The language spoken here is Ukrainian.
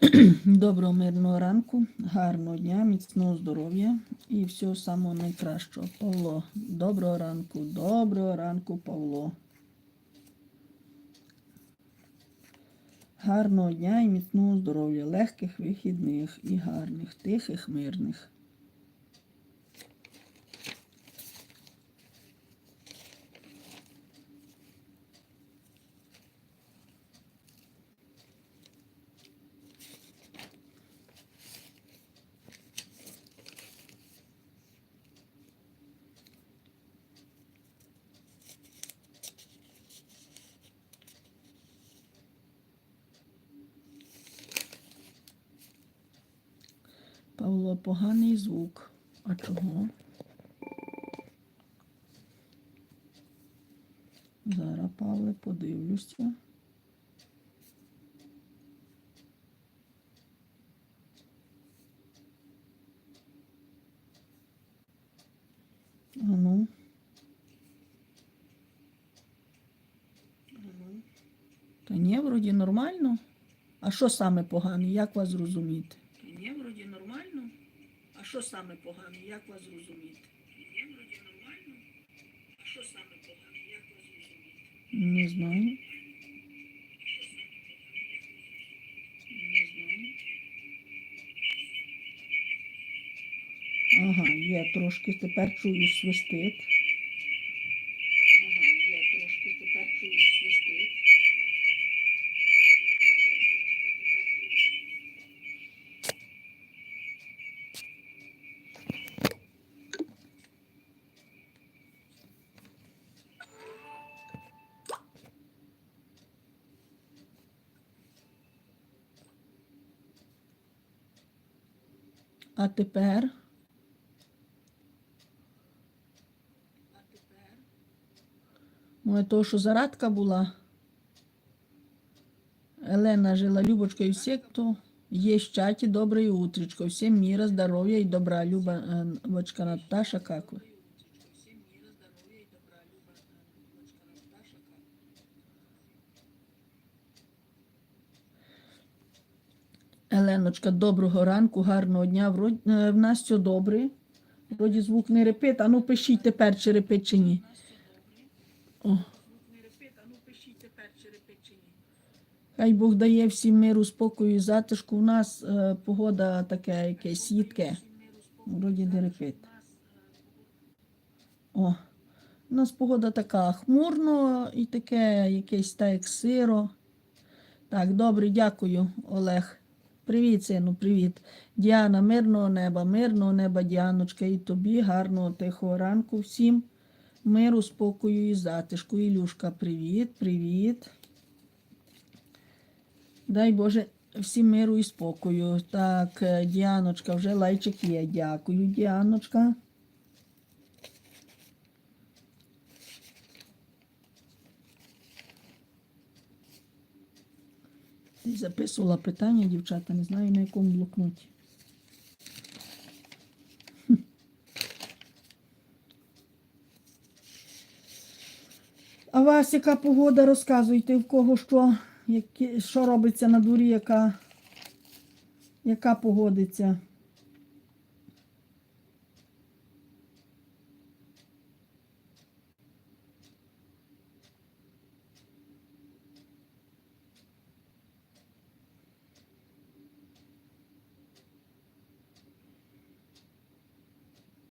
Доброго мирного ранку, гарного дня, міцного здоров'я і всього самого найкращого. Павло, доброго ранку, доброго ранку, Павло. Гарного дня і міцного здоров'я, легких вихідних і гарних, тихих, мирних. Павло, поганий звук. А чого? Зараз, Павле, подивлюся. А ну. Та ні, вроді нормально. А що саме погане? Як вас зрозуміти? А що саме погане? Як вас зрозуміти? А що саме погане? Як вас зрозуміти? Не знаю. Не знаю. Ага, я трошки тепер чую свистить. Ага, є трошки тепер чую свистить. А тепер. Моя то, що зарадка була. Елена жила Любочка і всі, хто є в чаті, добре утречко. Всім міра, здоров'я і добра. Любочка Наташа, як ви? Еленочка, доброго ранку, гарного дня. Е, в нас все добре. Вроді звук не репит. А ну пишіть тепер, чи репит, чи ні. О. Хай Бог дає всім миру, спокою і затишку. У нас е, погода таке якесь їдке. Вроді не репит. О. У нас погода така хмурно і таке якесь так як сиро. Так, добре, дякую, Олег. Привіт, сину, привіт. Діана, мирного неба, мирного неба, Діаночка, і тобі гарного тихого ранку всім. Миру, спокою і затишку. Ілюшка, привіт, привіт. Дай Боже всім миру і спокою. Так, е, Діаночка, вже лайчик є. Дякую, Діаночка. Записувала питання, дівчата, не знаю на якому блокноті. А вас яка погода? Розказуйте, в кого що, які, що робиться на дворі, яка, яка погодиться.